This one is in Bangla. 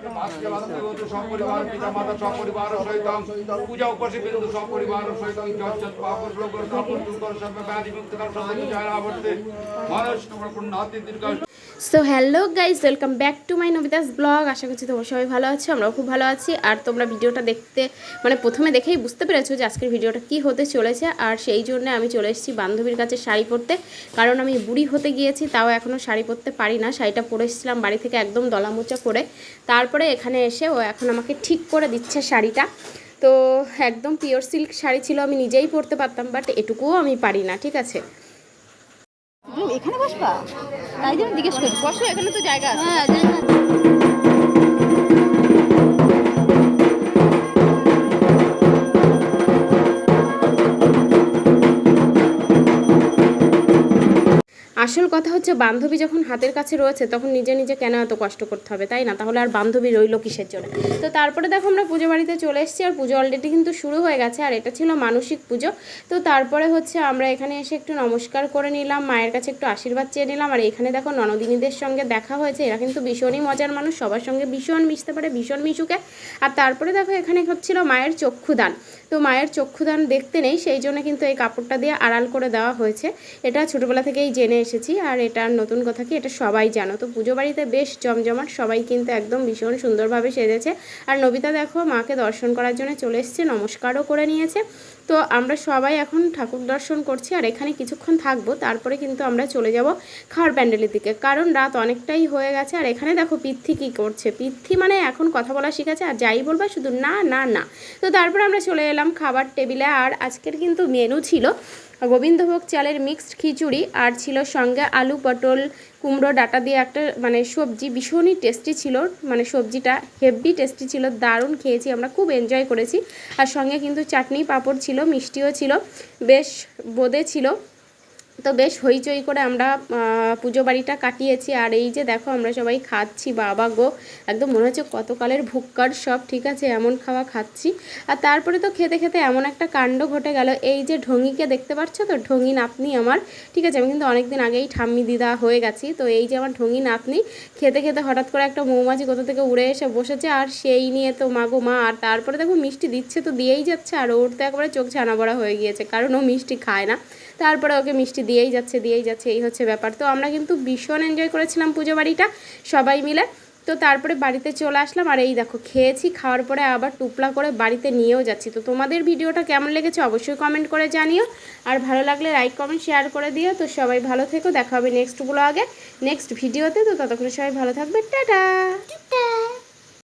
আজকে বান্ধবী সপরিবার পিতা মাতা সপরিবার সহিত পূজা উপসী বিন্দু সপরিবার সহিত যজ্জত পাপস লোকর কাপড় দুর্গর মানুষ so hello guys welcome back to my নবিতাস blog আশা করছি তোমরা সবাই ভালো আছো, আমরাও খুব ভালো আছি। আর তোমরা ভিডিওটা দেখতে মানে প্রথমে দেখেই বুঝতে পেরেছ যে আজকের ভিডিওটা কি হতে চলেছে। আর সেই জন্য আমি চলে এসেছি বান্ধবীর কাছে শাড়ি পরতে। কারণ আমি বুড়ি হতে গিয়েছি, তাও এখনও শাড়ি পরতে পারি না। শাড়িটা পরে এসেছিলাম বাড়ি থেকে একদম দলামোচা করে। তারপরে এখানে এসে ও এখন আমাকে ঠিক করে দিচ্ছে শাড়িটা। তো একদম পিওর সিল্ক শাড়ি ছিল, আমি নিজেই পরতে পারতাম বাট এটুকুও আমি পারি না, ঠিক আছে? এখানে বসবা? তাই জন্য জিজ্ঞেস করি বসো এখানে তো জায়গা আছে। হ্যাঁ। আসল কথা হচ্ছে, বান্ধবী যখন হাতের কাছে রয়েছে, তখন নিজে নিজে কেন এত কষ্ট করতে হবে, তাই না? তাহলে আর বান্ধবী রইল কিসের জন্য? তো তারপরে দেখো আমরা পুজো বাড়িতে চলে এসেছি, আর পুজো অলরেডি কিন্তু শুরু হয়ে গেছে, আর এটা ছিল মানসিক পুজো। তো তারপরে হচ্ছে আমরা এখানে এসে একটু নমস্কার করে নিলাম, মায়ের কাছে একটু আশীর্বাদ চেয়ে নিলাম, আর এখানে দেখো ননদিনীদের সঙ্গে দেখা হয়েছে, এরা কিন্তু ভীষণই মজার মানুষ, সবার সঙ্গে ভীষণ মিশতে পারে, ভীষণ মিশুকে। আর তারপরে দেখো এখানে হচ্ছিল মায়ের চক্ষুদান। তো মায়ের চক্ষুদান দেখতে নেই, সেই জন্য কিন্তু এই কাপড়টা দিয়ে আড়াল করে দেওয়া হয়েছে। এটা ছোটোবেলা থেকেই জেনে এসেছি আর এটার নতুন কথা কি, এটা সবাই জানো। তো পুজো বাড়িতে বেশ জমজমাট, সবাই কিন্তু একদম ভীষণ সুন্দরভাবে সেজেছে। আর নবিতা দেখো, মাকে দর্শন করার জন্য চলে এসেছে, নমস্কারও করে নিয়েছে। তো আমরা সবাই এখন ঠাকুর দর্শন করছি আর এখানে কিছুক্ষণ থাকব, তারপরে কিন্তু আমরা চলে যাব খাওয়ার প্যান্ডেলের দিকে। কারণ রাত অনেকটাই হয়ে গেছে আর এখানে দেখো পিথি কি করছে। পিথি মানে এখন কথা বলা শিখেছে আর যাই বলবা শুধু না না না। তো তারপরে আমরা চলে এলাম খাবার টেবিলে আর আজকের কিন্তু মেনু ছিল গোবিন্দভোগ চালের মিক্সড খিচুড়ি, আর ছিল সঙ্গে আলু, পটল, কুমড়ো, ডাটা দিয়ে একটা মানে সবজি। ভীষণই টেস্টি ছিল মানে সবজিটা হেভি টেস্টি ছিল, দারুণ খেয়েছি, আমরা খুব এনজয় করেছি। আর সঙ্গে কিন্তু চাটনি পাঁপড় ছিল, মিষ্টিও ছিল, বেশ বোঁদে ছিল। তো বেশ হইচই করে আমরা পুজো বাড়িটা কাটিয়েছি। আর এই যে দেখো আমরা সবাই খাচ্ছি, বাবা গো, একদম মনে হচ্ছে কতকালের ভুক্কার সব, ঠিক আছে? এমন খাওয়া খাচ্ছি। আর তারপরে তো খেতে খেতে এমন একটা কাণ্ড ঘটে গেল। এই যে ঢঙ্গিকে দেখতে পাচ্ছ তো? ঢঙ্গি নাতনি আমার, ঠিক আছে? আমি কিন্তু অনেকদিন আগেই ঠাম্মি দিদা হয়ে গেছি। তো এই যে আমার ঢঙ্গি নাতনি, খেতে খেতে হঠাৎ করে একটা মৌমাছি কোথা থেকে উড়ে এসে বসেছে। আর সেই নিয়ে তো মাগো মা, আর তারপরে দেখো মিষ্টি দিচ্ছে তো দিয়েই যাচ্ছে। আর ওর তো একবারে চোখ ছানা বড়া হয়ে গিয়েছে, কারণ ও মিষ্টি খায় না। তারপরে ওকে মিষ্টি দিয়েই যাচ্ছে দিয়েই যাচ্ছে, এই হচ্ছে ব্যাপার। তো আমরা কিন্তু ভীষণ এনজয় করেছিলাম পুজো বাড়িটা, সবাই মিলে। তো তারপরে বাড়িতে চলে আসলাম, আর এই দেখো, খেয়েছি, খাওয়ার পরে আবার টুপলা করে বাড়িতে নিয়েও যাচ্ছি। তো তোমাদের ভিডিওটা কেমন লেগেছে অবশ্যই কমেন্ট করে জানিও, আর ভালো লাগলে লাইক কমেন্ট শেয়ার করে দিও। তো সবাই ভালো থেকো, দেখা হবে নেক্সট ব্লগে নেক্সট ভিডিওতে। তো ততক্ষণে সবাই ভালো থাকবে টাটা!